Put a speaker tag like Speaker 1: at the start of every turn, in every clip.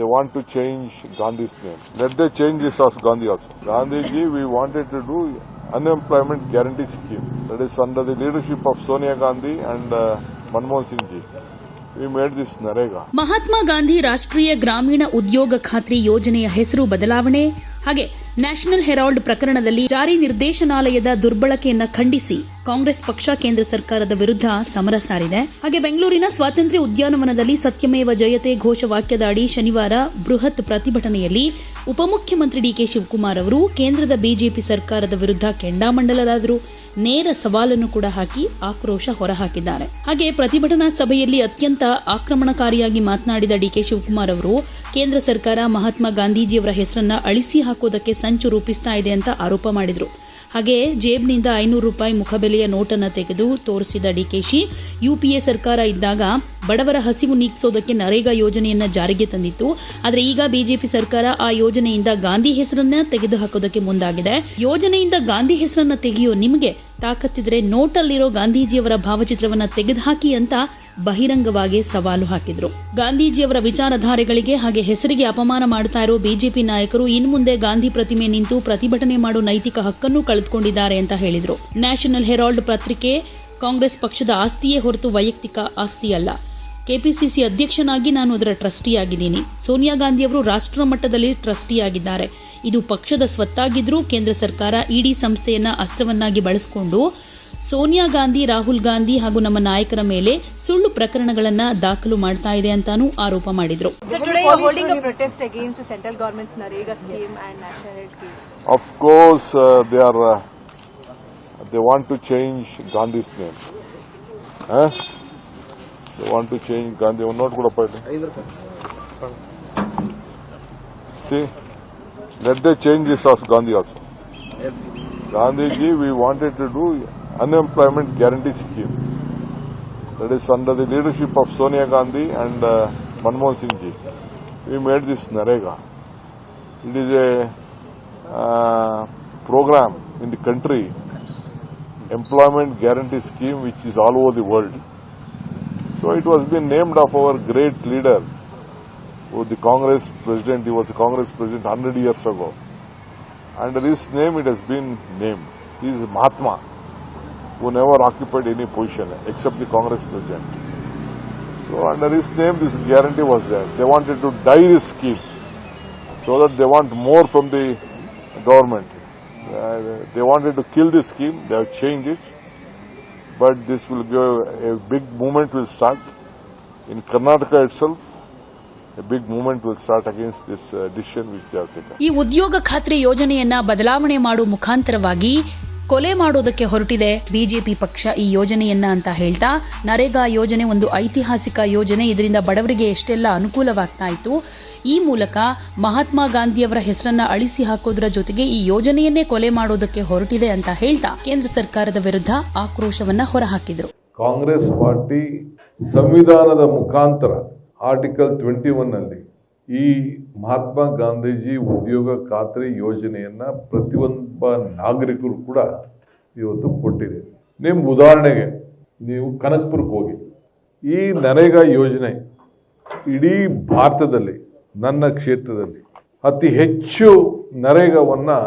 Speaker 1: they want to change Gandhi's name. Let them change this of Gandhi also. Gandhiji, we wanted to do unemployment guarantee scheme. That is under the leadership of Sonia Gandhi and uh, Manmohan Singh ji.
Speaker 2: Mahatma Gandhi ರಾಷ್ಟ್ರೀಯ ಗ್ರಾಮೀಣ ಉದ್ಯೋಗ ಖಾತ್ರಿ ಯೋಜನೆಯ ಹೆಸರು ಬದಲಾವಣೆ ಹಾಗೆ national Herald ಪ್ರಕರಣದಲ್ಲಿ ಜಾರಿ ನಿರ್ದೇಶನಾಲಯದ ದುರ್ಬಳಕೆಯನ್ನು ಖಂಡಿಸಿ ಕಾಂಗ್ರೆಸ್ ಪಕ್ಷ ಕೇಂದ್ರ ಸರ್ಕಾರದ ವಿರುದ್ಧ ಸಮರ ಸಾರಿದೆ ಹಾಗೆ ಬೆಂಗಳೂರಿನ ಸ್ವಾತಂತ್ರ್ಯ ಉದ್ಯಾನವನದಲ್ಲಿ ಸತ್ಯಮೇವ ಜಯತೆ ವಾಕ್ಯದ ಅಡಿ ಶನಿವಾರ ಬೃಹತ್ ಪ್ರತಿಭಟನೆಯಲ್ಲಿ ಉಪಮುಖ್ಯಮಂತ್ರಿ ಡಿಕೆ ಶಿವಕುಮಾರ್ ಅವರು ಕೇಂದ್ರದ ಬಿಜೆಪಿ ಸರ್ಕಾರದ ವಿರುದ್ಧ ಕೆಂಡಾಮಂಡಲರಾದರು ನೇರ ಸವಾಲನ್ನು ಕೂಡ ಹಾಕಿ ಆಕ್ರೋಶ ಹೊರಹಾಕಿದ್ದಾರೆ ಹಾಗೆ ಪ್ರತಿಭಟನಾ ಸಭೆಯಲ್ಲಿ ಅತ್ಯಂತ ಆಕ್ರಮಣಕಾರಿಯಾಗಿ ಮಾತನಾಡಿದ ಡಿಕೆ ಶಿವಕುಮಾರ್ ಅವರು ಕೇಂದ್ರ ಸರ್ಕಾರ ಮಹಾತ್ಮ ಗಾಂಧೀಜಿಯವರ ಹೆಸರನ್ನ ಅಳಿಸಿ ಹಾಕೋದಕ್ಕೆ ಸಂಚು ರೂಪಿಸ್ತಾ ಇದೆ ಅಂತ ಆರೋಪ ಮಾಡಿದರು ಹಾಗೆ ಜೇಬ್ನಿಂದ ಐನೂರು ರೂಪಾಯಿ ಮುಖಬೆಲೆಯ ನೋಟನ್ನು ತೆಗೆದು ತೋರಿಸಿದ ಡಿಕೆಶಿ ಯು ಪಿ ಎ ಸರ್ಕಾರ ಇದ್ದಾಗ ಬಡವರ ಹಸಿವು ನೀಗಿಸೋದಕ್ಕೆ ನರೇಗಾ ಯೋಜನೆಯನ್ನು ಜಾರಿಗೆ ತಂದಿತ್ತು ಆದರೆ ಈಗ ಬಿಜೆಪಿ ಸರ್ಕಾರ ಆ ಯೋಜನೆಯಿಂದ ಗಾಂಧಿ ಹೆಸರನ್ನ ತೆಗೆದುಹಾಕೋದಕ್ಕೆ ಮುಂದಾಗಿದೆ ಯೋಜನೆಯಿಂದ ಗಾಂಧಿ ಹೆಸರನ್ನ ತೆಗೆಯೋ ನಿಮಗೆ ತಾಕತ್ತಿದ್ರೆ ನೋಟಲ್ಲಿರೋ ಗಾಂಧೀಜಿಯವರ ಭಾವಚಿತ್ರವನ್ನು ತೆಗೆದುಹಾಕಿ ಅಂತ ಬಹಿರಂಗವಾಗಿ ಸವಾಲು ಹಾಕಿದ್ರು ಗಾಂಧೀಜಿಯವರ ವಿಚಾರಧಾರೆಗಳಿಗೆ ಹಾಗೆ ಹೆಸರಿಗೆ ಅಪಮಾನ ಮಾಡ್ತಾ ಇರೋ ಬಿಜೆಪಿ ನಾಯಕರು ಇನ್ಮುಂದೆ ಗಾಂಧಿ ಪ್ರತಿಮೆ ನಿಂತು ಪ್ರತಿಭಟನೆ ಮಾಡೋ ನೈತಿಕ ಹಕ್ಕನ್ನು ಕಳೆದುಕೊಂಡಿದ್ದಾರೆ ಅಂತ ಹೇಳಿದರು ನ್ಯಾಷನಲ್ ಹೆರಾಲ್ಡ್ ಪತ್ರಿಕೆ ಕಾಂಗ್ರೆಸ್ ಪಕ್ಷದ ಆಸ್ತಿಯೇ ಹೊರತು ವೈಯಕ್ತಿಕ ಆಸ್ತಿಯಲ್ಲ ಕೆಪಿಸಿಸಿ ಅಧ್ಯಕ್ಷನಾಗಿ ನಾನು ಅದರ ಟ್ರಸ್ಟಿಯಾಗಿದ್ದೀನಿ ಸೋನಿಯಾ ಗಾಂಧಿಯವರು ರಾಷ್ಟ್ರ ಮಟ್ಟದಲ್ಲಿ ಟ್ರಸ್ಟಿಯಾಗಿದ್ದಾರೆ ಇದು ಪಕ್ಷದ ಸ್ವತ್ತಾಗಿದ್ದರೂ ಕೇಂದ್ರ ಸರ್ಕಾರ ಇಡಿ ಸಂಸ್ಥೆಯನ್ನು ಅಸ್ತ್ರವನ್ನಾಗಿ ಬಳಸಿಕೊಂಡು ಸೋನಿಯಾ ಗಾಂಧಿ ರಾಹುಲ್ ಗಾಂಧಿ ಹಾಗೂ ನಮ್ಮ ನಾಯಕರ ಮೇಲೆ ಸುಳ್ಳು ಪ್ರಕರಣಗಳನ್ನು ದಾಖಲು ಮಾಡ್ತಾ ಇದೆ ಅಂತಾನೂ ಆರೋಪ ಮಾಡಿದ್ರು
Speaker 1: course they are they want to change Gandhi's name they want to change Gandhi ಒಂದು ನೋಟ್ ಕೊಡಪ್ಪ see let they change of Gandhi also Gandhiji, we wanted to do unemployment guarantee scheme that is under the leadership of Sonia Gandhi and uh, Manmohan Singh ji. We made this Narega. It is a uh, program in the country, employment guarantee scheme, which is all over the world. So it was been named of our great leader, who the Congress president. He was a Congress president 100 years ago. Under his name, it has been named. He is Mahatma. who never occupied any position except the Congress president. So under his name, this guarantee was there. They wanted to die this scheme so that they want more from the government. Uh, they wanted to kill this scheme. They have changed it. But this will give a big movement will start. In Karnataka itself, a big movement will start against this decision which they have taken.
Speaker 2: ಈ ಉದ್ಯೋಗ ಖಾತ್ರಿ ಯೋಜನೆಯನ್ನ ಬದಲಾವಣೆ ಮಾಡುವ ಮುಖಾಂತರವಾಗಿ ಕೊಲೆ ಮಾಡೋದಕ್ಕೆ ಹೊರಟಿದೆ ಬಿಜೆಪಿ ಪಕ್ಷ ಈ ಯೋಜನೆಯನ್ನ ಅಂತ ಹೇಳ್ತಾ ನರೇಗಾ ಯೋಜನೆ ಒಂದು ಐತಿಹಾಸಿಕ ಯೋಜನೆ ಇದರಿಂದ ಬಡವರಿಗೆ ಎಷ್ಟೆಲ್ಲ ಅನುಕೂಲವಾಗ್ತಾ ಇತ್ತು ಈ ಮೂಲಕ ಮಹಾತ್ಮ ಗಾಂಧಿಯವರ ಹೆಸರನ್ನ ಅಳಿಸಿ ಹಾಕೋದ್ರ ಜೊತೆಗೆ ಈ ಯೋಜನೆಯನ್ನೇ ಕೊಲೆ ಮಾಡೋದಕ್ಕೆ ಹೊರಟಿದೆ ಅಂತ ಹೇಳ್ತಾ ಕೇಂದ್ರ ಸರ್ಕಾರದ ವಿರುದ್ಧ ಆಕ್ರೋಶವನ್ನ ಹೊರಹಾಕಿದ್ರು
Speaker 1: ಕಾಂಗ್ರೆಸ್ ಪಾರ್ಟಿ ಸಂವಿಧಾನದ ಮುಖಾಂತರ ಆರ್ಟಿಕಲ್ ಟ್ವೆಂಟಿ ಒನ್ ಅಲ್ಲಿ ಈ ಮಹಾತ್ಮ ಗಾಂಧೀಜಿ ಉದ್ಯೋಗ ಖಾತ್ರಿ ಯೋಜನೆಯನ್ನು ಪ್ರತಿಯೊಬ್ಬ ನಾಗರಿಕರು ಕೂಡ ಇವತ್ತು ಕೊಟ್ಟಿದೆ ನಿಮ್ಮ ಉದಾಹರಣೆಗೆ ನೀವು ಕನಕ್ಪುರಕ್ಕೆ ಹೋಗಿ ಈ ನರೇಗಾ ಯೋಜನೆ ಇಡೀ ಭಾರತದಲ್ಲಿ ನನ್ನ ಕ್ಷೇತ್ರದಲ್ಲಿ ಅತಿ ಹೆಚ್ಚು ನರೇಗಾವನ್ನು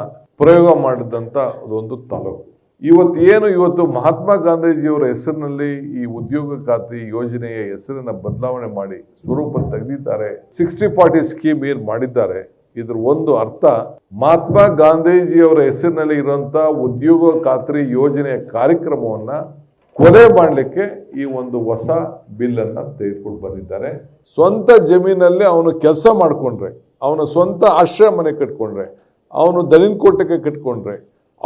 Speaker 1: ಪ್ರಯೋಗ ಮಾಡಿದಂಥ ಅದೊಂದು ತಾಲೂಕು ಇವತ್ತು ಏನು ಇವತ್ತು ಮಹಾತ್ಮ ಗಾಂಧೀಜಿಯವರ ಹೆಸರಿನಲ್ಲಿ ಈ ಉದ್ಯೋಗ ಖಾತ್ರಿ ಯೋಜನೆಯ ಹೆಸರಿನ ಬದಲಾವಣೆ ಮಾಡಿ ಸ್ವರೂಪ ತೆಗೆದಿದ್ದಾರೆ ಸಿಕ್ಸ್ಟಿ ಫಾರ್ಟಿ ಸ್ಕೀಮ್ ಏನ್ ಮಾಡಿದ್ದಾರೆ ಇದ್ರ ಒಂದು ಅರ್ಥ ಮಹಾತ್ಮ ಗಾಂಧೀಜಿಯವರ ಹೆಸರಿನಲ್ಲಿ ಇರುವಂತಹ ಉದ್ಯೋಗ ಖಾತ್ರಿ ಯೋಜನೆಯ ಕಾರ್ಯಕ್ರಮವನ್ನ ಕೊಲೆ ಮಾಡಲಿಕ್ಕೆ ಈ ಒಂದು ಹೊಸ ಬಿಲ್ ಅನ್ನ ತೆಗೆದುಕೊಂಡು ಬಂದಿದ್ದಾರೆ ಸ್ವಂತ ಜಮೀನಲ್ಲಿ ಅವನು ಕೆಲಸ ಮಾಡಿಕೊಂಡ್ರೆ ಅವನ ಸ್ವಂತ ಆಶ್ರಯ ಮನೆ ಕಟ್ಕೊಂಡ್ರೆ ಅವನು ದಲಿನ ಕೋಟೆಗೆ ಕಟ್ಕೊಂಡ್ರೆ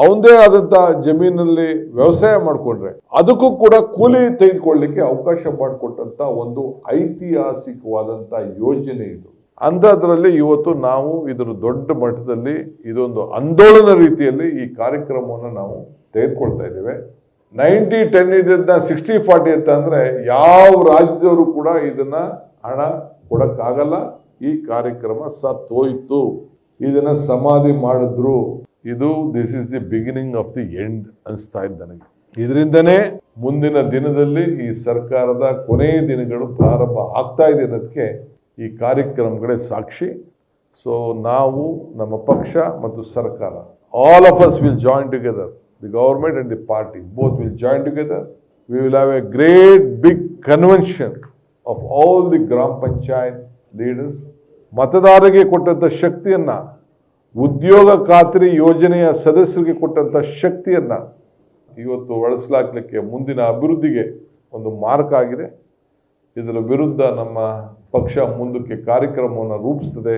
Speaker 1: ಅವಂದೇ ಆದಂತ ಜಮೀನಲ್ಲಿ ವ್ಯವಸಾಯ ಮಾಡಿಕೊಂಡ್ರೆ ಅದಕ್ಕೂ ಕೂಡ ಕೂಲಿ ತೆಗೆದುಕೊಳ್ಳಿಕ್ಕೆ ಅವಕಾಶ ಮಾಡಿಕೊಟ್ಟಂತ ಒಂದು ಐತಿಹಾಸಿಕವಾದಂತ ಯೋಜನೆ ಇದು ಅಂಥದ್ರಲ್ಲಿ ಇವತ್ತು ನಾವು ಇದರ ದೊಡ್ಡ ಮಟ್ಟದಲ್ಲಿ ಇದೊಂದು ಆಂದೋಲನ ರೀತಿಯಲ್ಲಿ ಈ ಕಾರ್ಯಕ್ರಮವನ್ನು ನಾವು ತೆಗೆದುಕೊಳ್ತಾ ಇದ್ದೇವೆ ನೈಂಟಿ ಟೆನ್ ಇದ್ದ ಸಿಕ್ಸ್ಟಿ ಫಾರ್ಟಿ ಅಂತ ಅಂದ್ರೆ ಯಾವ ರಾಜ್ಯದವರು ಕೂಡ ಇದನ್ನ ಹಣ ಕೊಡಕ್ಕಾಗಲ್ಲ ಈ ಕಾರ್ಯಕ್ರಮ ಸತ್ತೋಯ್ತು ಇದನ್ನ ಸಮಾಧಿ ಮಾಡಿದ್ರು ಇದು this is the beginning of the end ಅನಿಸ್ತಾ ಇದ್ದ ನನಗೆ ಇದರಿಂದನೇ ಮುಂದಿನ ದಿನದಲ್ಲಿ ಈ ಸರ್ಕಾರದ ಕೊನೆಯ ದಿನಗಳು ಪ್ರಾರಂಭ ಆಗ್ತಾ ಇದೆ ಅನ್ನೋದಕ್ಕೆ ಈ ಕಾರ್ಯಕ್ರಮಗಳೇ ಸಾಕ್ಷಿ ಸೊ ನಾವು ನಮ್ಮ ಪಕ್ಷ ಮತ್ತು ಸರ್ಕಾರ all of us will join together the government and the party both will join together we will have a great big convention of all the gram panchayat leaders ಮತದಾರರಿಗೆ ಕೊಟ್ಟಂಥ ಶಕ್ತಿಯನ್ನು ಉದ್ಯೋಗ ಖಾತ್ರಿ ಯೋಜನೆಯ ಸದಸ್ಯರಿಗೆ ಕೊಟ್ಟಂಥ ಶಕ್ತಿಯನ್ನು ಇವತ್ತು ಬಳಸಲಾಗಲಿಕ್ಕೆ ಮುಂದಿನ ಅಭಿವೃದ್ಧಿಗೆ ಒಂದು ಮಾರ್ಕ್ ಆಗಿದೆ ಇದರ ವಿರುದ್ಧ ನಮ್ಮ ಪಕ್ಷ ಮುಂದಕ್ಕೆ ಕಾರ್ಯಕ್ರಮವನ್ನು ರೂಪಿಸ್ತದೆ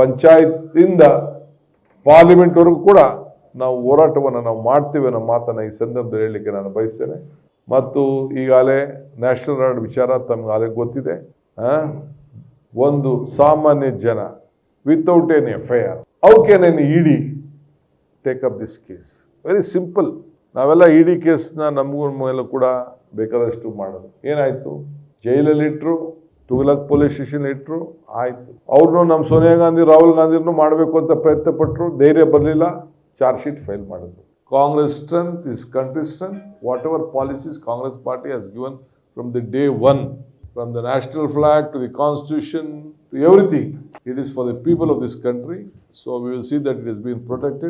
Speaker 1: ಪಂಚಾಯತ್ನಿಂದ ಪಾರ್ಲಿಮೆಂಟ್ವರೆಗೂ ಕೂಡ ನಾವು ಹೋರಾಟವನ್ನು ನಾವು ಮಾಡ್ತೇವೆ ಅನ್ನೋ ಮಾತನ್ನು ಈ ಸಂದರ್ಭದಲ್ಲಿ ಹೇಳಲಿಕ್ಕೆ ನಾನು ಬಯಸ್ತೇನೆ ಮತ್ತು ಈಗಾಗಲೇ ನ್ಯಾಷನಲ್ ಅವಾರ್ಡ್ ವಿಚಾರ ಆಲೆ ಗೊತ್ತಿದೆ ಒಂದು ಸಾಮಾನ್ಯ ಜನ without an F I R how can an E D take up this case very simple ನಾವೆಲ್ಲ ಇ e ಡಿ ಕೇಸ್ನ ನಮಗೂ ಮೇಲೆ ಕೂಡ ಬೇಕಾದಷ್ಟು ಮಾಡೋದು ಏನಾಯಿತು ಇಟ್ಟರು ತುಗಲಕ್ ಪೊಲೀಸ್ ಸ್ಟೇಷನ್ ಇಟ್ಟರು ಆಯಿತು ಅವ್ರನ್ನೂ ನಮ್ಮ ಸೋನಿಯಾ ಗಾಂಧಿ ರಾಹುಲ್ ಗಾಂಧಿನೂ ಮಾಡಬೇಕು ಅಂತ ಪ್ರಯತ್ನ ಪಟ್ಟರು ಧೈರ್ಯ ಬರಲಿಲ್ಲ ಚಾರ್ಜ್ ಶೀಟ್ ಫೈಲ್ ಮಾಡಿದ್ರು Congress strength is country strength whatever policies Congress party has given from the day one from the national flag to the constitution to everything. It is for the people of this country. So we will see that it has been protected.